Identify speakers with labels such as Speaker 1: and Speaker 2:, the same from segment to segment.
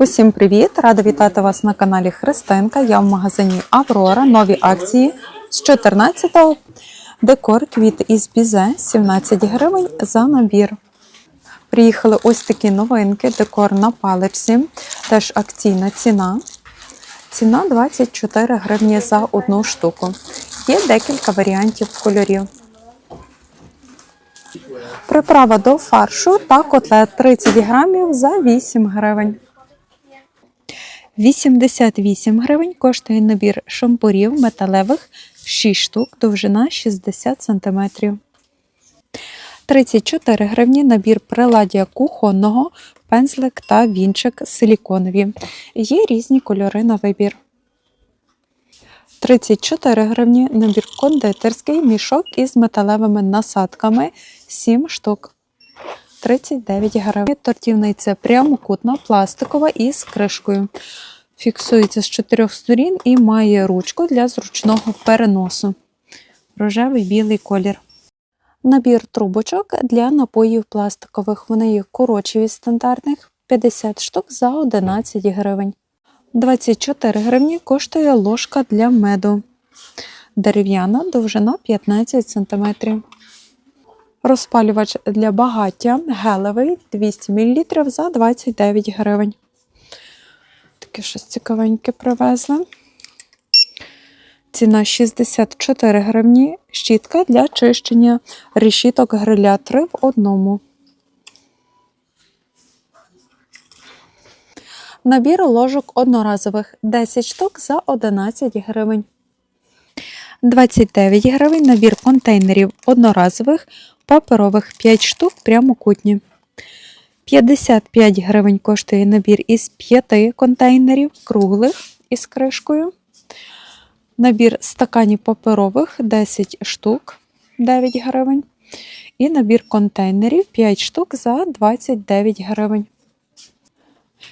Speaker 1: Усім привіт! Рада вітати вас на каналі Христинка. Я в магазині Аврора. Нові акції з 14-го. Декор квіти із бізе 17 гривень за набір. Приїхали ось такі новинки. Декор на паличці. Теж акційна ціна. Ціна 24 гривні за одну штуку. Є декілька варіантів кольорів. Приправа до фаршу та котлет 30 грамів за 8 гривень. 88 гривень коштує набір шампурів металевих 6 штук, довжина 60 см. 34 гривні набір приладдя кухонного, пензлик та вінчик силіконові. Є різні кольори на вибір. 34 гривні набір кондитерський мішок із металевими насадками 7 штук. 39 гривень. Тортівниця прямокутна, пластикова із кришкою. Фіксується з чотирьох сторін і має ручку для зручного переносу. Рожевий білий колір. Набір трубочок для напоїв пластикових. Вони є коротші від стандартних 50 штук за 11 гривень. 24 гривні коштує ложка для меду. Дерев'яна довжина 15 см. Розпалювач для багаття гелевий 200 мл за 29 гривень. Таке щось цікавеньке привезли. Ціна 64 гривні. Щітка для чищення решіток гриля 3 в одному. Набір ложок одноразових 10 штук за 11 гривень. 29 гривень набір контейнерів одноразових паперових 5 штук прямокутні. 55 гривень коштує набір із 5 контейнерів круглих із кришкою. Набір стаканів паперових 10 штук 9 гривень. І набір контейнерів 5 штук за 29 гривень.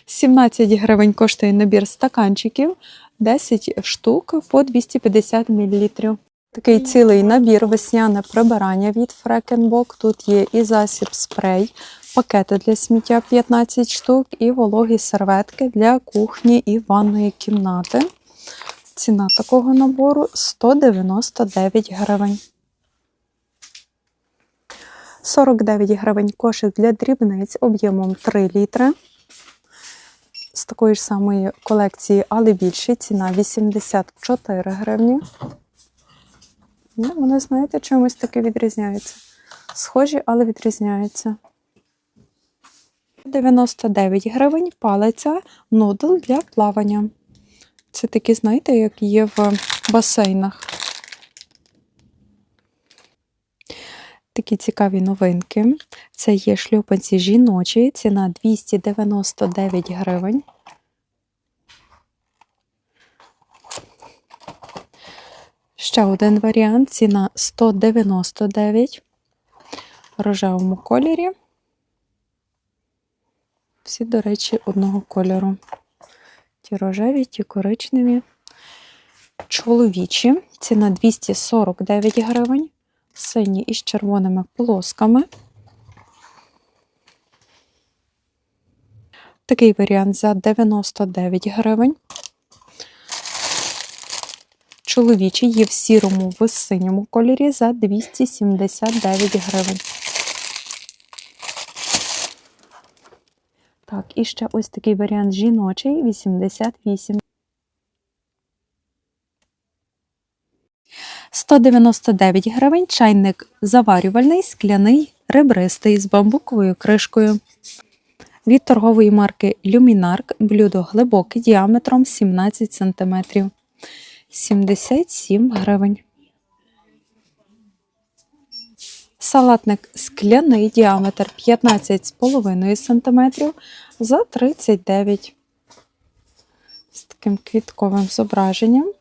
Speaker 1: 17 гривень коштує набір стаканчиків 10 штук по 250 мл. Такий цілий набір весняне прибирання від Фрекенбок. Тут є і засіб спрей, пакети для сміття 15 штук, і вологі серветки для кухні і ванної кімнати. Ціна такого набору 199 гривень. 49 гривень кошик для дрібниць об'ємом 3 літри. З такої ж самої колекції, але більші. Ціна 84 гривні. Ну, вони, знаєте, чимось таки відрізняються. Схожі, але відрізняються. 99 гривень палиця нудл для плавання. Це такі, знаєте, як є в басейнах. Такі цікаві новинки. Це є шлюпанці жіночі, ціна 299 гривень. Ще один варіант, ціна 199 в рожевому кольорі. Всі, до речі, одного кольору. Ті рожеві, ті коричневі. Чоловічі. Ціна 249 гривень. Сині із червоними полосками. Такий варіант за 99 гривень. Чоловічі є в сірому в синьому кольорі за 279 гривень. Так, і ще ось такий варіант жіночий 88. 199 гривень чайник заварювальний, скляний, ребристий з бамбуковою кришкою. Від торгової марки Luminark блюдо глибоке діаметром 17 см. 77 гривень. Салатник скляний діаметр 15,5 см за 39 з таким квітковим зображенням.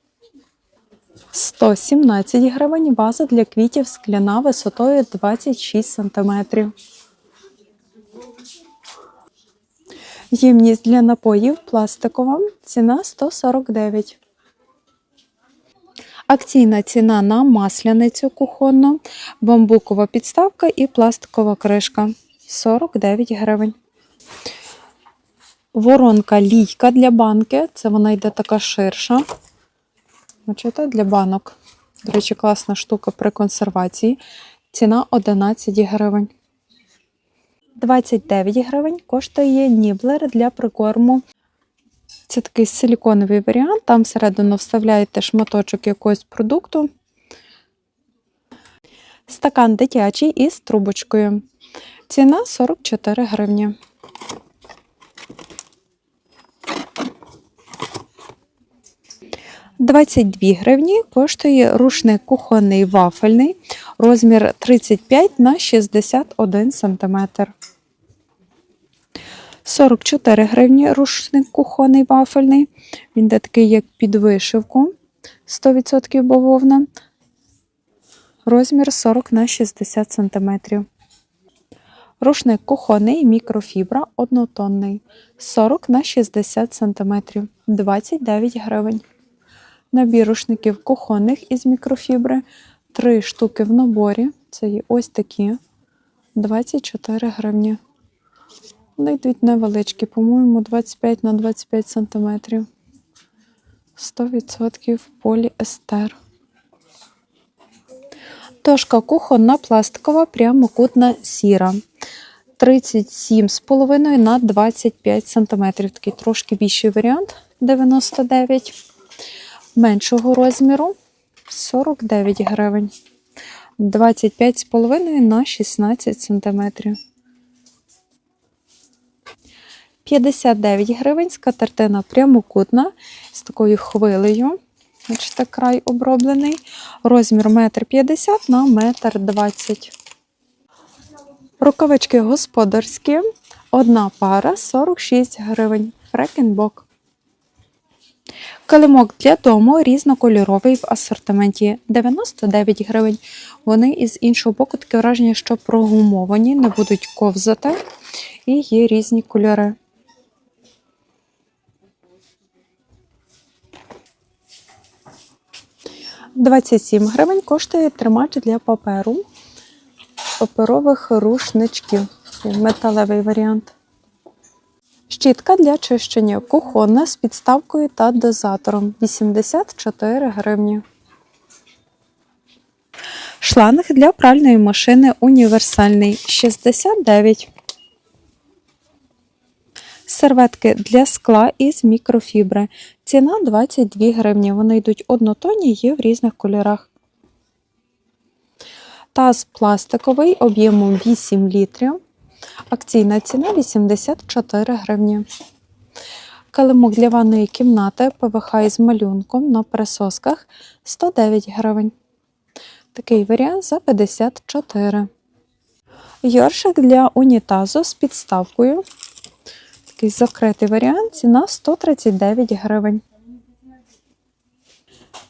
Speaker 1: 117 гривень ваза для квітів скляна висотою 26 см. Ємність для напоїв пластикова. Ціна 149. Акційна ціна на масляницю кухонну, бамбукова підставка і пластикова кришка 49 гривень. Воронка лійка для банки. Це вона йде така ширша. Бачите, для банок. До речі, класна штука при консервації. Ціна 11 гривень. 29 гривень коштує ніблер для прикорму. Це такий силіконовий варіант. Там всередину вставляєте шматочок якогось продукту. Стакан дитячий із трубочкою. Ціна 44 гривні. – 22 гривні коштує рушник кухонний вафельний, розмір 35 на 61 см. 44 гривні рушник кухонний вафельний. Він де такий, як під вишивку 100% бавовна. Розмір 40 на 60 см. Рушник кухонний мікрофібра однотонний 40 на 60 см 29 гривень. Набір рушників кухонних із мікрофібри 3 штуки в наборі. Це є ось такі 24 гривні. Вони йдуть невеличкі, по-моєму, 25 на 25 см. 100% поліестер. Дошка кухонна пластикова, прямокутна сіра. 37,5 на 25 см. Такий трошки більший варіант 99 меншого розміру 49 гривень. 25,5 на 16 см. 59 гривень скатертина прямокутна з такою хвилею. Бачите, край оброблений. Розмір 1,50 м на 1,20 м. Рукавички господарські. Одна пара 46 гривень. Фрекенбок. Килимок для дому різнокольоровий в асортименті 99 гривень. Вони із іншого боку таке враження, що прогумовані, не будуть ковзати. І є різні кольори. – 27 гривень коштує тримач для паперу паперових рушничків. Металевий варіант. Щітка для чищення кухонна з підставкою та дозатором 84 гривні. Шланг для пральної машини універсальний 69. Серветки для скла із мікрофібри. Ціна 22 гривні. Вони йдуть однотонні, є в різних кольорах. Таз пластиковий об'ємом 8 літрів. Акційна ціна 84 гривні. Килимок для ванної кімнати ПВХ із малюнком на присосках 109 гривень. Такий варіант за 54. Йоршик для унітазу з підставкою. Такий закритий варіант. Ціна 139 гривень.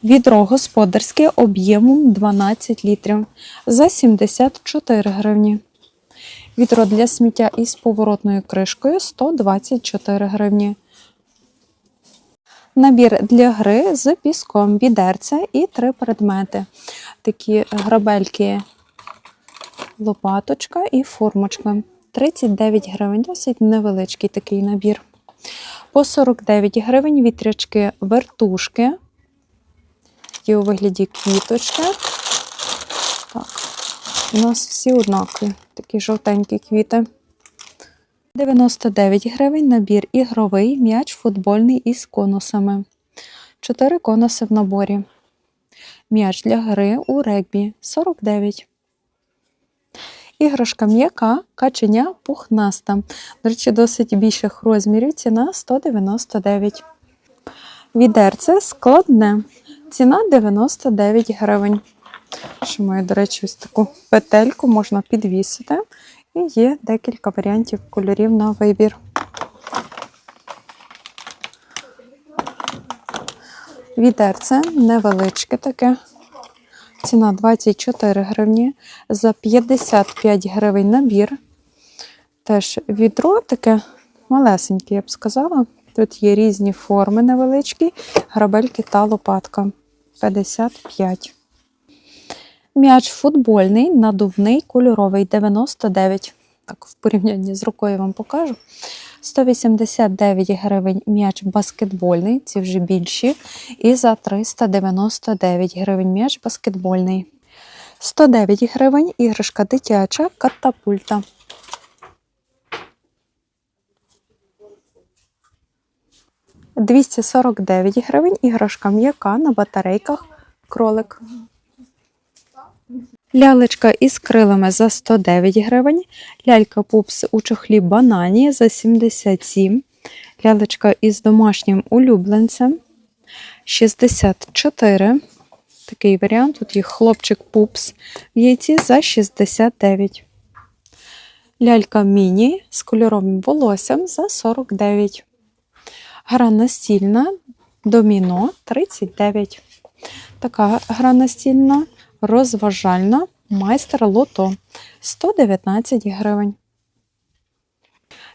Speaker 1: Відро господарське об'ємом 12 літрів за 74 гривні. Відро для сміття із поворотною кришкою 124 гривні. Набір для гри з піском, відерце і три предмети. Такі грабельки, лопаточка і формочка. 39 гривень, досить невеличкий такий набір. По 49 гривень вітрячки вертушки. Є у вигляді квіточки. Так, у нас всі однакові, такі жовтенькі квіти. 99 гривень набір ігровий м'яч футбольний із конусами. 4 конуси в наборі. М'яч для гри у регбі 49. Іграшка м'яка, каченя пухнаста. До речі, досить більших розмірів. Ціна 199. Відерце складне. Ціна 99 гривень. Ще маю, до речі, ось таку петельку можна підвісити. І є декілька варіантів кольорів на вибір. Відерце невеличке таке. Ціна 24 гривні. За 55 гривень набір. Теж відро таке малесеньке, я б сказала. Тут є різні форми невеличкі, грабельки та лопатка. 55. М'яч футбольний, надувний, кольоровий 99. Так, в порівнянні з рукою вам покажу. 189 гривень м'яч баскетбольний, ці вже більші. І за 399 гривень м'яч баскетбольний. 109 гривень іграшка дитяча катапульта. – 249 гривень іграшка м'яка на батарейках кролик. Лялечка із крилами за 109 гривень. Лялька пупс у чохлі банані за 77. Лялечка із домашнім улюбленцем 64. Такий варіант. Тут є хлопчик пупс в яйці за 69. Лялька міні з кольоровим волоссям за 49. Гра настільна доміно 39. Така гра настільна розважальна майстер лото 119 гривень.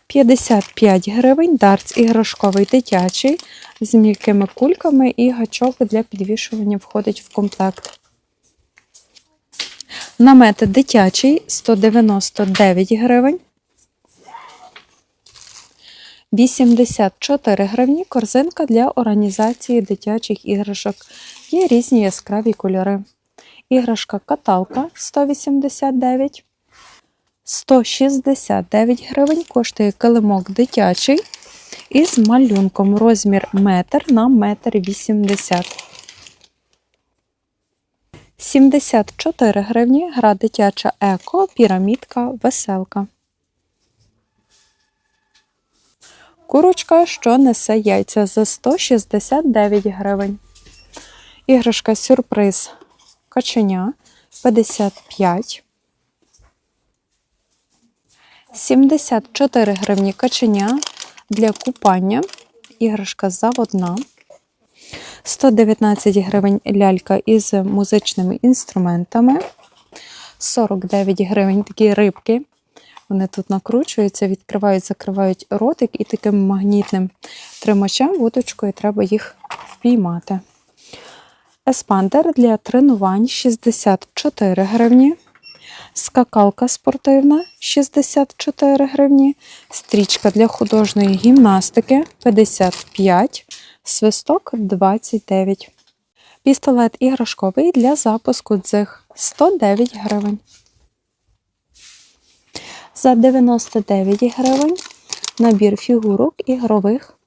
Speaker 1: 55 гривень дартс іграшковий дитячий з м'якими кульками і гачок для підвішування входить в комплект. Намет дитячий 199 гривень. 84 гривні корзинка для організації дитячих іграшок. Є різні яскраві кольори. Іграшка каталка 189. 169 гривень коштує килимок дитячий із малюнком розмір метр на метр 80. 74 гривні гра дитяча еко, пірамідка, веселка. Курочка, що несе яйця за 169 гривень. Іграшка сюрприз каченя 55. 74 гривні каченя для купання. Іграшка заводна. 119 гривень лялька із музичними інструментами. 49 гривень такі рибки. Вони тут накручуються, відкривають, закривають ротик і таким магнітним тримачем вудочкою треба їх впіймати. Еспандер для тренувань 64 гривні. Скакалка спортивна 64 гривні. Стрічка для художньої гімнастики 55, свисток 29. Пістолет іграшковий для запуску дзиг 109 гривень. За 99 гривень набір фігурок ігрових